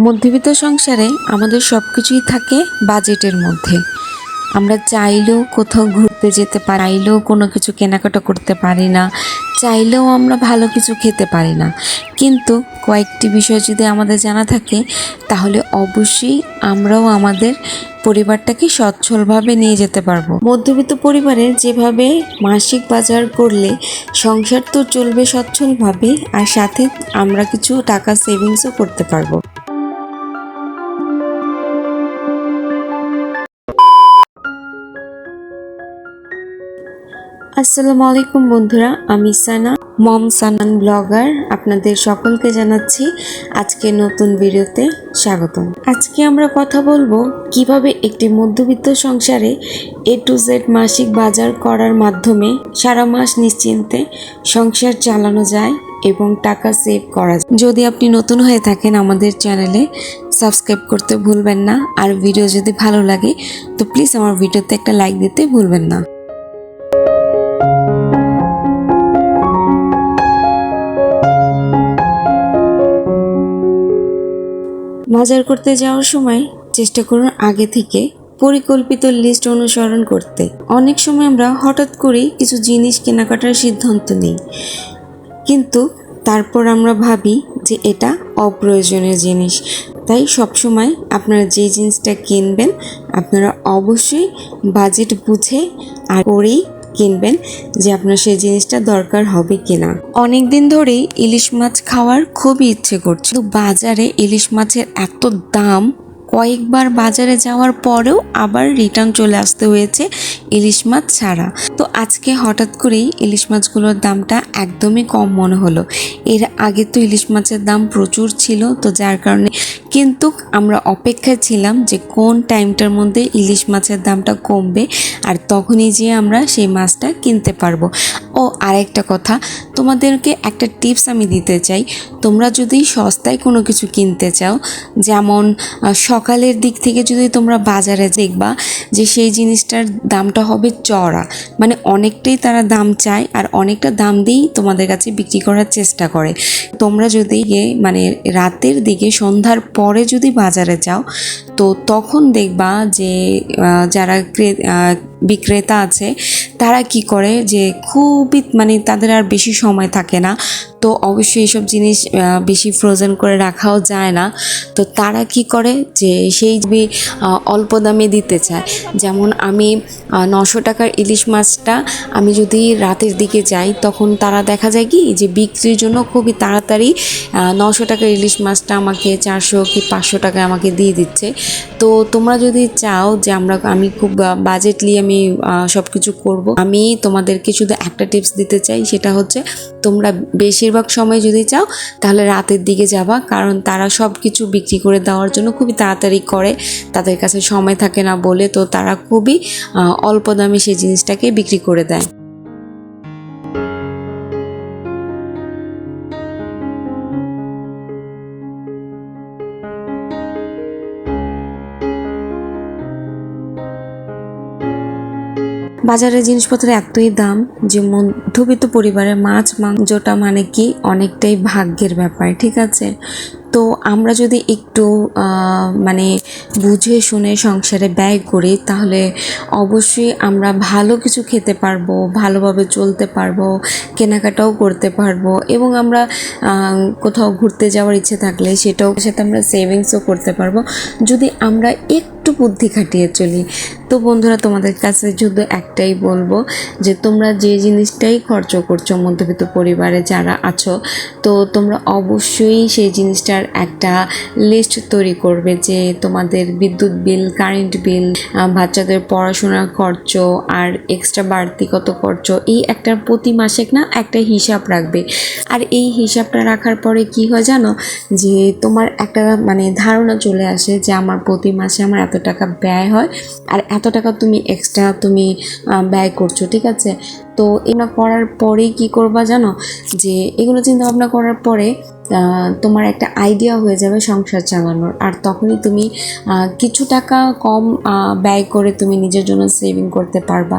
মধ্যবিত্ত সংসারে আমাদের সব কিছুই থাকে বাজেটের মধ্যে। আমরা চাইলেও কোথাও ঘুরতে যেতে পারি চাইলেও কোনো কিছু কেনাকাটা করতে পারি না, চাইলেও আমরা ভালো কিছু খেতে পারি না। কিন্তু কয়েকটি বিষয় যদি আমাদের জানা থাকে, তাহলে অবশ্যই আমরাও আমাদের পরিবারটাকে সচ্ছলভাবে নিয়ে যেতে পারব। মধ্যবিত্ত পরিবারে যেভাবে মাসিক বাজার করলে সংসার তো চলবে সচ্ছলভাবে আর সাথে আমরা কিছু টাকা সেভিংসও করতে পারব। আসসালামু আলাইকুম বন্ধুরা, আমি সানা, মম সানান ব্লগার। আপনাদের সকলকে জানাচ্ছি আজকে নতুন ভিডিওতে স্বাগতম। আজকে আমরা কথা বলব কীভাবে একটি মধ্যবিত্ত সংসারে এ টু জেড মাসিক বাজার করার মাধ্যমে সারা মাস নিশ্চিন্তে সংসার চালানো যায় এবং টাকা সেভ করা যায়। যদি আপনি নতুন হয়ে থাকেন আমাদের চ্যানেলে, সাবস্ক্রাইব করতে ভুলবেন না। আর ভিডিও যদি ভালো লাগে, তো প্লিজ আমার ভিডিওতে একটা লাইক দিতে ভুলবেন না। বাজার করতে যাওয়ার সময় চেষ্টা করুন আগে থেকে পরিকল্পিত লিস্ট অনুসরণ করতে। অনেক সময় আমরা হঠাৎ করেই কিছু জিনিস কেনাকাটার সিদ্ধান্ত নিই। কিন্তু তারপর আমরা ভাবি যে এটা অপ্রয়োজনীয় জিনিস। তাই সবসময় আপনারা যে জিনিসটা কিনবেন, আপনারা অবশ্যই বাজেট বুঝে আর করেই কিনবেন যে আপনার সেই জিনিসটা দরকার হবে কিনা। অনেক দিন ধরেই ইলিশ মাছ খাওয়ার খুবই ইচ্ছে করছে। বাজারে ইলিশ মাছের এত দাম কয়েকবার বাজারে যাওয়ার পরেও আবার রিটার্ন চলে আসতে হয়েছে ইলিশ মাছ ছাড়া। তো আজকে হঠাৎ করেই ইলিশ মাছগুলোর দামটা একদমই কম মনে হলো। এর আগে তো ইলিশ মাছের দাম প্রচুর ছিল, তো যার কারণে কিন্তু আমরা অপেক্ষায় ছিলাম যে কোন টাইমটার মধ্যে ইলিশ মাছের দামটা কমবে আর তখনই যে আমরা সেই মাছটা কিনতে পারব। ও, আরেকটা কথা, তোমাদেরকে একটা টিপস আমি দিতে চাই। তোমরা যদি সস্তায় কোনো কিছু কিনতে চাও, যেমন সকালের দিক থেকে যদি তোমরা বাজারে দেখবা যে সেই জিনিসটার দামটা হবে চড়া মানে অনেকটাই তারা দাম চায় আর অনেকটা দাম দিয়েই তোমাদের কাছে বিক্রি করার চেষ্টা করে। তোমরা যদি মানে রাতের দিকে সন্ধ্যার পরে যদি বাজারে যাও তো তখন দেখবা যে যারা বিক্রেতা আছে, তারা কি করে যে খুবই মানে তাদের আর বেশি সময় থাকে না। তো অবশ্যই এসব জিনিস বেশি ফ্রোজেন করে রাখাও যায় না। তো তারা কি করে যে সেই অল্প দামে দিতে চায়। যেমন আমি নশো টাকার ইলিশ মাছটা আমি যদি রাতের দিকে যাই, তখন তারা দেখা যায় কি যে বিক্রির জন্য খুবই তাড়াতাড়ি নশো টাকার ইলিশ মাছটা আমাকে চারশো কি পাঁচশো টাকায় আমাকে দিয়ে দিচ্ছে। তো তোমরা যদি চাও যে আমরা আমি খুব বাজেটলি আমি সব কিছু করব, আমি তোমাদেরকে শুধু একটা টিপস দিতে চাই, সেটা হচ্ছে তোমরা বেশিরভাগ সময় যদি চাও, তাহলে রাতের দিকে যাবা, কারণ তারা সব কিছু বিক্রি করে দেওয়ার জন্য খুবই তাড়াতাড়ি করে, তাদের কাছে সময় থাকে না বলে, তো তারা খুবই অল্প দামে সেই জিনিসটাকে বিক্রি করে দেয়। বাজারের জিনিসপত্রের এতই দাম যে মধ্যবিত্ত পরিবারের মাছ, মাংসটা মানে কি? অনেকটাই ভাগ্যের ব্যাপার, ঠিক আছে? তো আমরা যদি একটু মানে বুঝে শুনে সংসারে ব্যয় করি, তাহলে অবশ্যই আমরা ভালো কিছু খেতে পারব, ভালোভাবে চলতে পারব, কেনাকাটাও করতে পারব এবং আমরা কোথাও ঘুরতে যাওয়ার ইচ্ছে থাকলে সেটাও সাথে আমরা সেভিংসও করতে পারব। যদি আমরা একটু বুদ্ধি খাটিয়ে চলি, তো বন্ধুরা তোমাদের কাছে শুধু একটাই বলব যে তোমরা যে জিনিসটাই খরচ করছ মধ্যবিত্ত পরিবারে যারা আছো, তো তোমরা অবশ্যই সেই জিনিসটার একটা লিস্ট তৈরি করবে যে তোমাদের বিদ্যুৎ বিল কারেন্ট বিল বাচ্চাদের পড়াশোনার খরচ আর এক্সট্রা বাড়তি কত খরচ, এই একটা প্রতি মাসে না একটা হিসাব রাখবে। আর এই হিসাবটা রাখার পরে কি হয় জানো? যে তোমার একটা মানে ধারণা চলে আসে যে আমার প্রতি মাসে আমার এত টাকা ব্যয় হয় আর এত টাকা তুমি এক্সট্রা তুমি ব্যয় করছ, ঠিক আছে? তো এগুলো করার পরেই কি করবা জানো? যে এগুলো চিন্তা ভাবনা করার পরে তোমার একটা আইডিয়া হয়ে যাবে সংসার চালানোর। আর তখনই তুমি কিছু টাকা কম ব্যয় করে তুমি নিজের জন্য সেভিং করতে পারবা।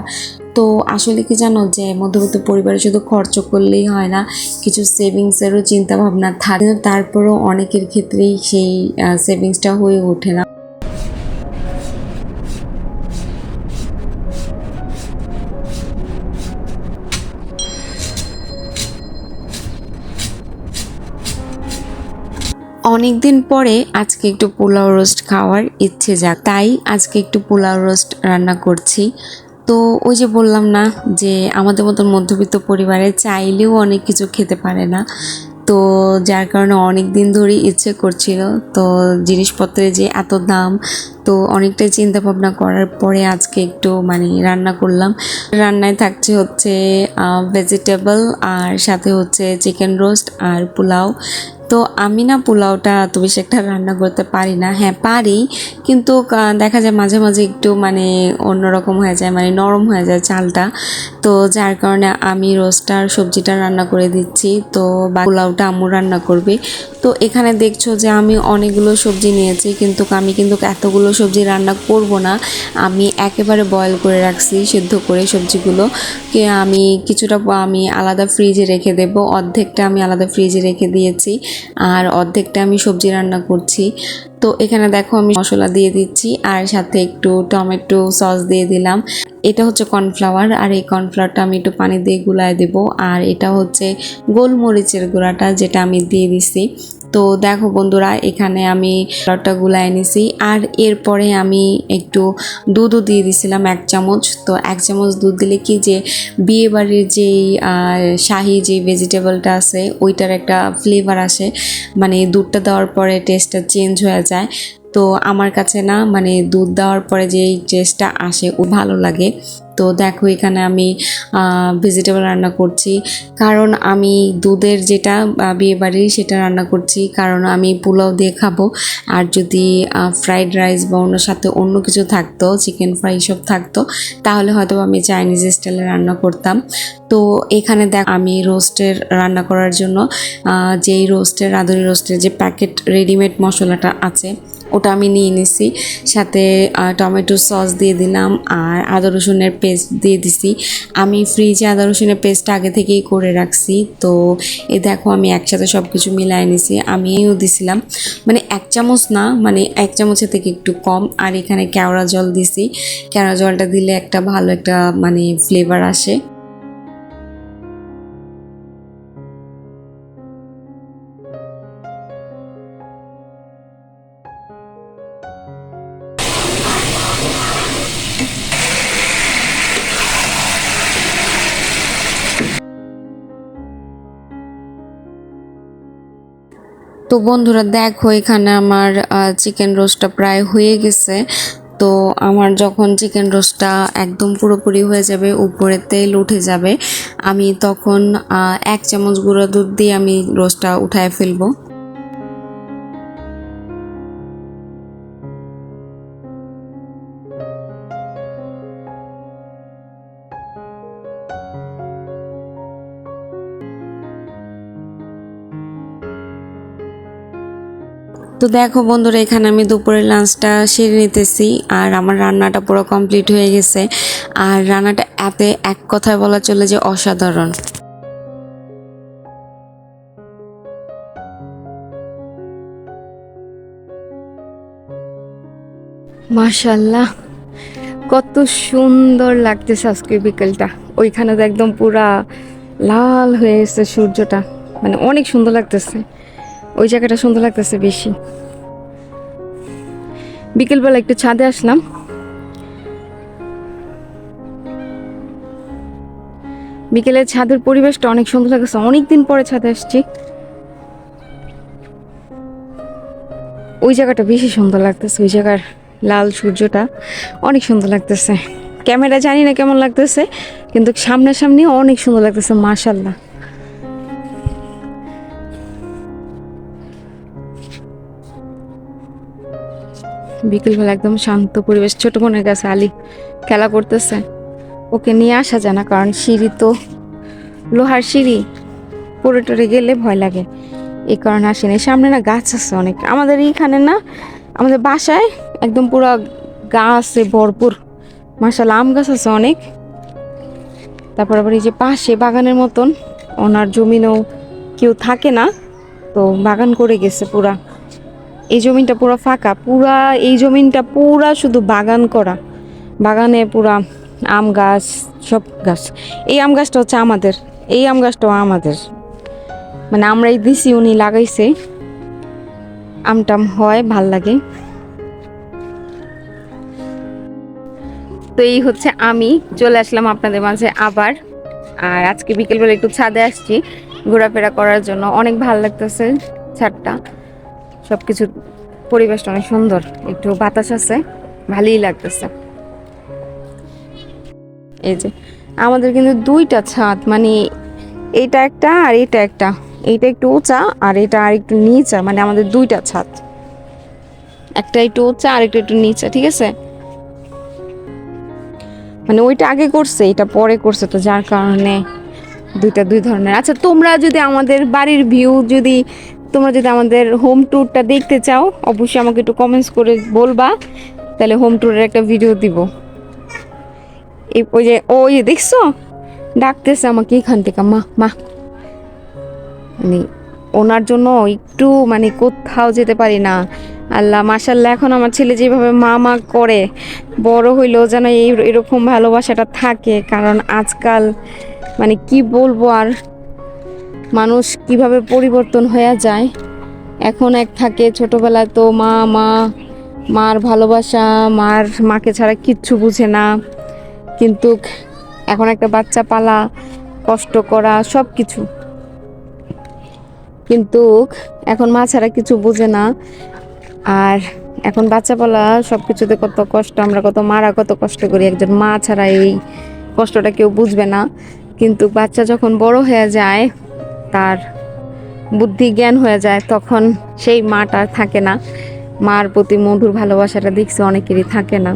তো আসলে কি জানো? যে মধ্যবিত্ত পরিবারে শুধু খরচ করলেই হয় না, কিছু সেভিংসেরও চিন্তাভাবনা থাকে। তারপরেও অনেকের ক্ষেত্রেই সেই সেভিংসটা হয়ে ওঠে না। অনেক দিন পরে আজকে একটু পোলাও রোস্ট খাওয়ার ইচ্ছে যাক তাই আজকে একটু পোলাও রোস্ট রান্না করছি। তো ওই যে বললাম না যে আমাদের মতন মধ্যবিত্ত পরিবারে চাইলেও অনেক কিছু খেতে পারে না। তো যার কারণে অনেক দিন ধরেই ইচ্ছে করছিল। তো জিনিসপত্রের যে এত দাম, তো অনেকটাই চিন্তা ভাবনা করার পরে আজকে একটু মানে রান্না করলাম। রান্নায় থাকছে হচ্ছে ভেজিটেবল আর সাথে হচ্ছে চিকেন রোস্ট আর পোলাও। তো আমি না পোলাওটা এত বেশি একটা রান্না করতে পারি না। হ্যাঁ পারি, কিন্তু দেখা যায় মাঝে মাঝে একটু মানে অন্যরকম হয়ে যায় মানে নরম হয়ে যায় চালটা। তো যার কারণে আমি রোস্টার সবজিটা রান্না করে দিচ্ছি। তো পোলাওটা আম্মু রান্না করবে। তো এখানে দেখছ যে আমি অনেকগুলো সবজি নিয়েছি, কিন্তু আমি কিন্তু এতগুলো সবজি রান্না করব না। আমি একেবারে বয়েল করে রাখছি, সিদ্ধ করে সবজিগুলো। কে, আমি কিছুটা, আমি আলাদা ফ্রিজে রেখে দেব, অর্ধেকটা আমি আলাদা ফ্রিজে রেখে দিয়েছি। আর অর্ধেকটা আমি সবজি রান্না করছি। তো এখানে দেখো আমি মশলা দিয়ে দিচ্ছি আর সাথে একটু টমেটো সস দিয়ে দিলাম। এটা হচ্ছে কর্নফ্লাওয়ার আর এই কর্নফ্লাওয়ারটা আমি একটু পানি দিয়ে গুলায় দেব। আর এটা হচ্ছে গোলমরিচের গুঁড়াটা যেটা আমি দিয়ে দিছি। তো দেখো বন্ধুরা, এখানে আমি ফ্লাওয়ারটা গুলায় নিছি আর এরপরে আমি একটু দুধও দিয়ে দিছিলাম এক চামচ। তো এক চামচ দুধ দিলে কি যে বিয়ে বাড়ির যেই শাহি যে ভেজিটেবলটা আছে, ওইটার একটা ফ্লেভার আসে। মানে দুধটা দেওয়ার পরে টেস্টটা চেঞ্জ হয়ে যায়। তো আমার কাছে না মানে দুধ দেওয়ার পরে যেই টেস্টটা আসে, ও ভালো লাগে। তো দেখো এখানে আমি ভেজিটেবল রান্না করছি। কারণ আমি দুধের যেটা বিয়েবাড়ির সেটা রান্না করছি। কারণ আমি পোলাও দিয়ে খাব। আর যদি ফ্রাইড রাইস বা অন্য সাথে অন্য কিছু থাকতো চিকেন ফ্রাই সব থাকতো, তাহলে হয়তো আমি চাইনিজ স্টাইলে রান্না করতাম। তো এখানে দেখ, আমি রোস্টের রান্না করার জন্য যেই রোস্টের রাঁধুনি রোস্টের যে প্যাকেট রেডিমেড মশলাটা আছে ওটা আমি নিয়ে নিছি। সাথে টমেটো সস দিয়ে দিলাম আর আদা রসুনের পেস্ট দিয়ে দিছি। আমি ফ্রিজে আদা রসুনের পেস্ট আগে থেকেই করে রাখছি। তো এ দেখো, আমি একসাথে সব কিছু মিলাই নিছি। আমিও দিছিলাম। মানে এক চামচ না মানে এক চামচের থেকে একটু কম। আর এখানে কেওড়া জল দিছি। কেওড়া জলটা দিলে একটা ভালো একটা মানে ফ্লেভার আসে। তো বন্ধুরা দেখো, এখানে আমার চিকেন রোস্টটা প্রায় হয়ে গেছে। তো আমার যখন চিকেন রোস্টটা একদম পুরোপুরি হয়ে যাবে, উপরে তেল উঠে যাবে, আমি তখন এক চামচ গুঁড়ো দুধ দিয়ে আমি রোস্টটা উঠায় ফেলব। তো দেখো বন্ধুরা, এখানে আমি দুপুরের লাঞ্চটা সেরে নিতেছি আর আমার রান্নাটা পুরো কমপ্লিট হয়ে গেছে। আর রান্নাটা এতে এক কথায় বলা চলে যে অসাধারণ। মাশাল্লাহ কত সুন্দর লাগতেছে আজকে বিকেলটা। ওইখানে তো একদম পুরা লাল হয়ে গেছে সূর্যটা। মানে অনেক সুন্দর লাগতেছে। ওই জায়গাটা সুন্দর লাগতেছে বেশি। বিকেলবেলা একটু ছাদে আসলাম। বিকেলে ছাদের পরিবেশটা অনেক সুন্দর লাগতেছে। অনেক দিন পরে ছাদে আসছি। ওই জায়গাটা বেশি সুন্দর লাগতেছে, ওই জায়গার লাল সূর্যটা অনেক সুন্দর লাগতেছে। ক্যামেরা জানি না কেমন লাগতেছে, কিন্তু সামনাসামনি অনেক সুন্দর লাগতেছে মাশাল্লাহ বিকেলবেলা একদম শান্ত পরিবেশ। ছোট বোনের কাছে আলি খেলা করতেছে। ওকে নিয়ে আসা যায় না, কারণ সিঁড়ি তো লোহার সিঁড়ি। পড়ে টরে গেলে ভয় লাগে। এই কারণে আসেনি সামনে না গাছ আছে অনেক। আমাদের এইখানে না, আমাদের বাসায় একদম পুরো গাছে ভরপুর। মাসাল আম গাছ আছে অনেক। তারপর আবার এই যে পাশে বাগানের মতন, ওনার জমিনেও কেউ থাকে না, তো বাগান করে গেছে পুরা। এই জমিনটা পুরো ফাঁকা, পুরা, এই জমিনটা পুরা শুধু বাগান করা। বাগানে পুরা আম গাছ, সব গাছ। এই আম গাছটা হচ্ছে আমাদের, এই আম গাছটাও আমাদের। মানে আমরাই দিছি, উনি লাগাইছে। আমটাম হয়, ভালো লাগে। তো এই হচ্ছে আমি, চলে আসলাম আপনাদের মাঝে আবার। আর আজকে বিকেলবেলা একটু ছাদে আসছি, ঘোরাফেরা করার জন্য। অনেক ভালো লাগতেছে ছাদটা। সব কিছু পরিবেশটা অনেক সুন্দর। একটু বাতাস আছে, ভালোই লাগতেছে। এই যে, আমাদের কিন্তু দুইটা ছাদ মানে এইটা একটা আর এটা একটা। এইটা একটু উঁচা আর এটা আর একটু নিচা মানে আমাদের দুইটা ছাদ। একটা একটু উঁচা আর একটা একটু নিচা, ঠিক আছে? মানে ওইটা আগে করছে, এটা পরে করছে তো, যার কারণে দুইটা দুই ধরনের। আচ্ছা তোমরা যদি আমাদের বাড়ির ভিউ যদি তোমরা যদি আমাদের হোম ট্যুরটা দেখতে চাও, অবশ্যই আমাকে একটু কমেন্টস করে বলবা, তাহলে হোম ট্যুরের একটা ভিডিও দিব। এই ওই যে যে দেখছ? ডাকতেছে আমাকে এখান থেকে, মা মা। মানে ওনার জন্য একটু মানে কোথাও যেতে পারি না। আল্লাহ মাসাল্লাহ এখন আমার ছেলে যেভাবে মা মা করে, বড় হইলেও যেন এই, এরকম ভালোবাসাটা থাকে। কারণ আজকাল মানে কি বলব আর মানুষ কীভাবে পরিবর্তন হয়ে যায়? এখন এক থাকে ছোটবেলায় তো মা মা, মার ভালোবাসা, মার, মাকে ছাড়া কিচ্ছু বুঝে না। কিন্তু এখন একটা বাচ্চা পালা, কষ্ট করা সব কিছু কিন্তু এখন মা ছাড়া কিছু বোঝে না। আর এখন বাচ্চা পালা সব কিছুতে কত কষ্ট, আমরা কত, মারা কত কষ্ট করি। একজন মা ছাড়া এই কষ্টটা কেউ বুঝবে না। কিন্তু বাচ্চা যখন বড় হয়ে যায় তার বুদ্ধি জ্ঞান হয়ে যায়, তখন সেই মাটা থাকে না। মার প্রতি মধুর ভালোবাসাটা দেখছি অনেকেরই থাকে না।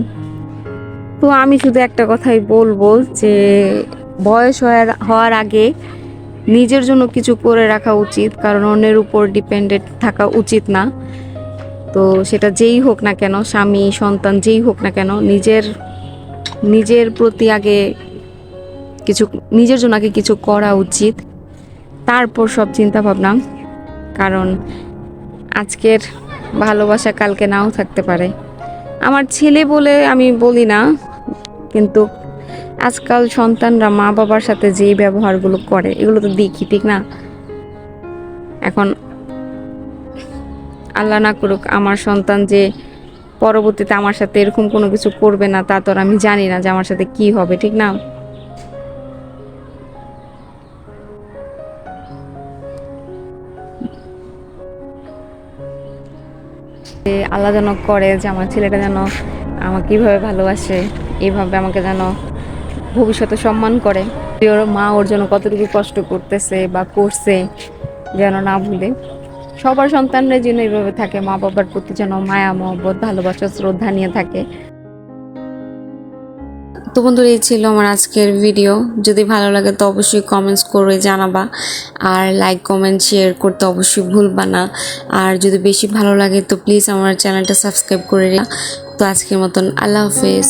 তো আমি শুধু একটা কথাই বলব যে, বয়স হওয়ার আগে নিজের জন্য কিছু করে রাখা উচিত, কারণ অন্যের উপর ডিপেন্ডেন্ট থাকা উচিত না। তো সেটা যেই হোক না কেন, স্বামী, সন্তান, যেই হোক না কেন, নিজের নিজের প্রতি আগে কিছু, নিজের জন্য আগে কিছু করা উচিত। তারপর সব চিন্তা ভাবনা কারণ আজকের ভালোবাসা কালকে নাও থাকতে পারে। আমার ছেলে বলে আমি বলি না, কিন্তু আজকাল সন্তানরা মা বাবার সাথে যেই ব্যবহারগুলো করে, এগুলো তো দেখি, ঠিক না? এখন আল্লাহ না করুক, আমার সন্তান যে পরবর্তীতে আমার সাথে এরকম কোনো কিছু করবে না, তা তো আর আমি জানি না যে আমার সাথে কি হবে, ঠিক না? আল্লাহ যেন করে যে আমার ছেলেটা যেন আমাকে কীভাবে ভালোবাসে, এইভাবে আমাকে যেন ভবিষ্যতে সম্মান করে। ওর মা ওর জন্য কতটুকু কষ্ট করতেছে বা করছে যেন না ভুলে। সবার সন্তানরা যেন এইভাবে থাকে মা বাবার প্রতি যেন মায়া, মহব্বত, ভালোবাসা, শ্রদ্ধা নিয়ে থাকে। তো বন্ধুরা এই ছিল আমার আজকের ভিডিও যদি ভালো লাগে তো অবশ্যই কমেন্টস করে জানাবা। আর লাইক কমেন্ট শেয়ার করতে অবশ্যই ভুলবা না। আর যদি বেশি ভালো লাগে তো প্লিজ আমার চ্যানেলটা সাবস্ক্রাইব করে তো আজকের মতন আল্লাহ হাফেজ।